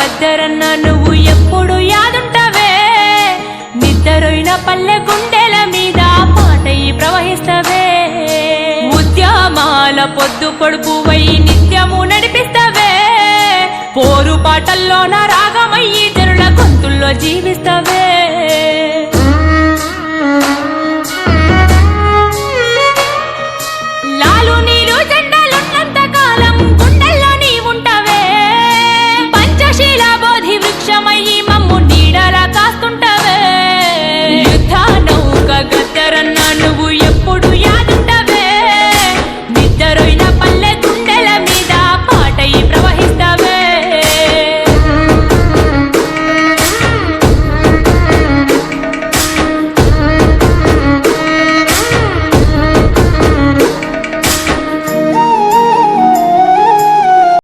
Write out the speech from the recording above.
గద్దరన్న నువ్వు ఎప్పుడు యాదుంటవే? నిద్దరైన పల్లె గుండెల మీద పాటయి ప్రవహిస్తవే. ఉద్యమాల పొద్దు పొడుపువై నిత్యము నడిపిస్తవే. పోరు పాటల్లోన రాగమయ్యి జనుల గొంతుల్లో జీవిస్తవే. 起来吧！